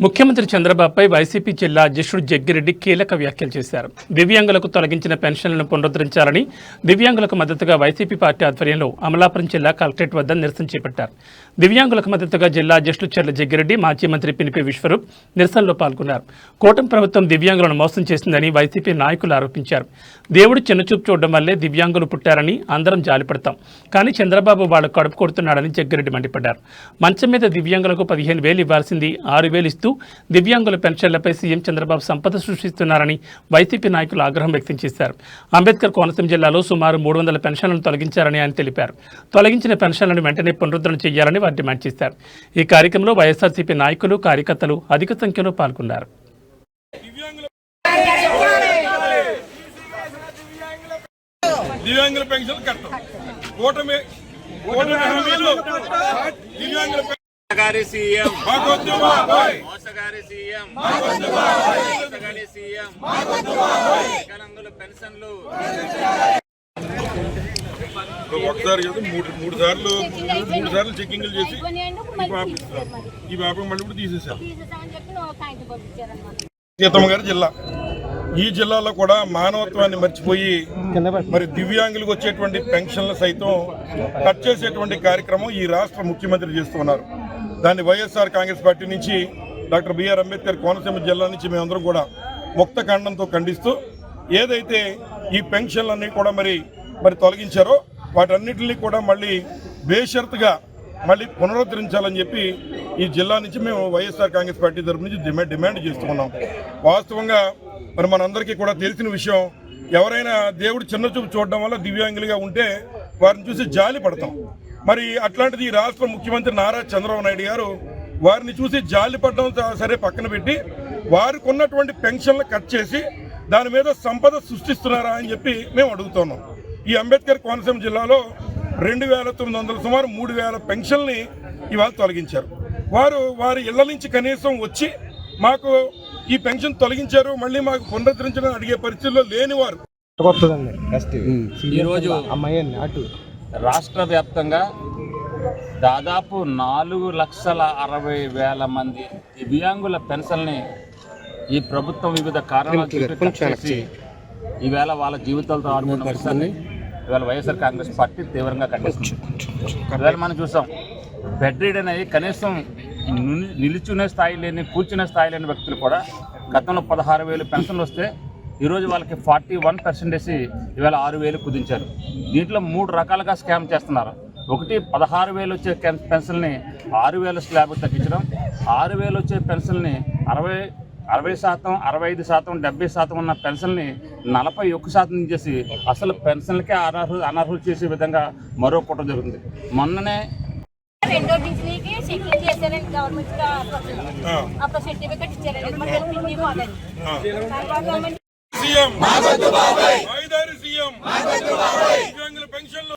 ముఖ్యమంత్రి చంద్రబాబుపై వైసీపీ జిల్లా అధ్యక్షుడు జగ్గిరెడ్డి కీలక వ్యాఖ్యలు చేశారు. దివ్యాంగులకు తొలగించిన పెన్షన్లను పునరుద్ధరించాలని దివ్యాంగులకు మద్దతుగా వైసీపీ పార్టీ ఆధ్వర్యంలో అమలాపురం జిల్లా కలెక్టరేట్ వద్ద నిరసన చేపట్టారు. దివ్యాంగులకు మద్దతుగా జిల్లా అధ్యక్షుడు చెర్ల జగ్గిరెడ్డి మాజీ మంత్రి పినిపి విశ్వరూప్ నిరసనలో పాల్గొన్నారు. కూటమి ప్రభుత్వం దివ్యాంగులను మోసం చేసిందని వైసీపీ నాయకులు ఆరోపించారు. దేవుడు చిన్నచూపు చూడడం వల్లే దివ్యాంగులు పుట్టారని అందరం జాలిపడతాం. కానీ చంద్రబాబు వాళ్ళకు కడుపు కొడుతున్నాడని జగ్గిరెడ్డి మండిపడ్డారు. మంచం మీద దివ్యాంగులకు పదిహేను వేలు ఇవ్వాల్సింది ఆరు వేలు ఇస్తూ దివ్యాంగుల పెన్షన్లపై సీఎం చంద్రబాబు సంపద సృష్టిస్తున్నారని వైసీపీ నాయకులు ఆగ్రహం వ్యక్తం చేశారు. అంబేద్కర్ కోనసీమ జిల్లాలో సుమారు మూడు వందల పెన్షన్లను తొలగించారని ఆయన తెలిపారు. తొలగించిన పెన్షన్లను వెంటనే పునరుద్ధరణ చేయాలని వారు డిమాండ్ చేశారు. ఈ కార్యక్రమంలో వైఎస్ఆర్సీపీ నాయకులు కార్యకర్తలు అధిక సంఖ్యలో పాల్గొన్నారు. దివ్యాంగుల పెన్షన్ కట్టం. కూటమి కూటమి హామీలు దివ్యాంగుల మోసగారి సీఎం. మోసగారి సీఎం. మోసగారి సీఎం. వికలాంగుల పెన్షన్లు. ఒకసారి కదా మూడు మూడు సార్లు మూడు సార్లు చెక్కింగ్లు చేసి ఈ పాప ఇస్తారు. ఈ పాప మళ్ళీ కూడా తీసేశారు. సీతమ్మ గారి జిల్లా. ఈ జిల్లాలో కూడా మానవత్వాన్ని మర్చిపోయి మరి దివ్యాంగులకు వచ్చేటువంటి పెన్షన్లు సైతం కట్ చేసేటువంటి కార్యక్రమం ఈ రాష్ట్ర ముఖ్యమంత్రి చేస్తున్నారు. దాన్ని వైఎస్ఆర్ కాంగ్రెస్ పార్టీ నుంచి డాక్టర్ బిఆర్ అంబేద్కర్ కోనసీమ జిల్లా నుంచి మేమందరం కూడా ముక్త ఖండంతో ఖండిస్తూ ఏదైతే ఈ పెన్షన్లన్నీ కూడా మరి మరి తొలగించారో వాటన్నిటిని కూడా మళ్ళీ బేషరతుగా మళ్ళీ పునరుద్ధరించాలని చెప్పి ఈ జిల్లా నుంచి మేము వైఎస్ఆర్ కాంగ్రెస్ పార్టీ తరపు నుంచి డిమాండ్ డిమాండ్ చేస్తున్నాం వాస్తవంగా మరి మనందరికీ కూడా తెలిసిన విషయం ఎవరైనా దేవుడు చిన్న చూపు చూడడం వల్ల దివ్యాంగులుగా ఉంటే వారిని చూసి జాలి పడతాం. మరి అట్లాంటిది ఈ రాష్ట్ర ముఖ్యమంత్రి నారా చంద్రబాబు నాయుడు గారు వారిని చూసి జాలి పడడం సరే పక్కన పెట్టి వారికి ఉన్నటువంటి పెన్షన్లు కట్ చేసి దాని మీద సంపద సృష్టిస్తున్నారా అని చెప్పి మేము అడుగుతున్నాం. ఈ అంబేద్కర్ కోనసీమ జిల్లాలో రెండు వేల తొమ్మిది వందల సుమారు మూడు వేల పెన్షన్ని ఇవాళ తొలగించారు. వారు వారి ఇళ్ళ నుంచి కనీసం వచ్చి మాకు ఈ పెన్షన్ తొలగించారు మళ్ళీ మాకు పునరుద్ధరించడం అడిగే పరిస్థితుల్లో లేని వారు. కొత్తదండి. ఫస్ట్ ఈరోజు అమ్మాయి అటు. రాష్ట్ర వ్యాప్తంగా దాదాపు నాలుగు లక్షల అరవై వేల మంది దివ్యాంగుల పెన్షన్ని ఈ ప్రభుత్వం వివిధ కారణాల ఈవేళ వాళ్ళ జీవితాలతో ఆడుకున్న విషయాన్ని ఇవాళ వైఎస్ఆర్ కాంగ్రెస్ పార్టీ తీవ్రంగా ఖండిస్తుంది ఇవాళ మనం చూసాం బెడ్ రీడ్ అయ్యి కనీసం నిల్- నిలుచునే స్థాయి లేని కూర్చునే స్థాయి లేని వ్యక్తులు కూడా గతంలో పదహారు వేలు పెన్షన్లు వస్తే ఈరోజు వాళ్ళకి ఫార్టీ వన్ పర్సెంటేజ్ ఇవాళ ఆరు వేలు కుదించారు. దీంట్లో మూడు రకాలుగా స్కామ్ చేస్తున్నారు. ఒకటి పదహారు వేలు వచ్చే కెన్- పెన్షన్ని ఆరు వేల స్లాబ్ తగ్గించడం ఆరు వేలు వచ్చే పెన్షన్ని అరవై అరవై శాతం అరవై ఐదు శాతం డెబ్బై శాతం ఉన్న పెన్షన్ని నలభై ఒక్క శాతం చేసి అసలు పెన్షన్లకే అనర్హులు అనర్హులు చేసే విధంగా మరో కుట్ర జరుగుతుంది. మొన్ననే రెండో డిగ్రీకి చెకింగ్ చేశారండి గవర్నమెంట్ అప్పుడు సర్టిఫికెట్ ఇచ్చారండి సీఎం. ఐదారు సీఎం. పెన్షన్లు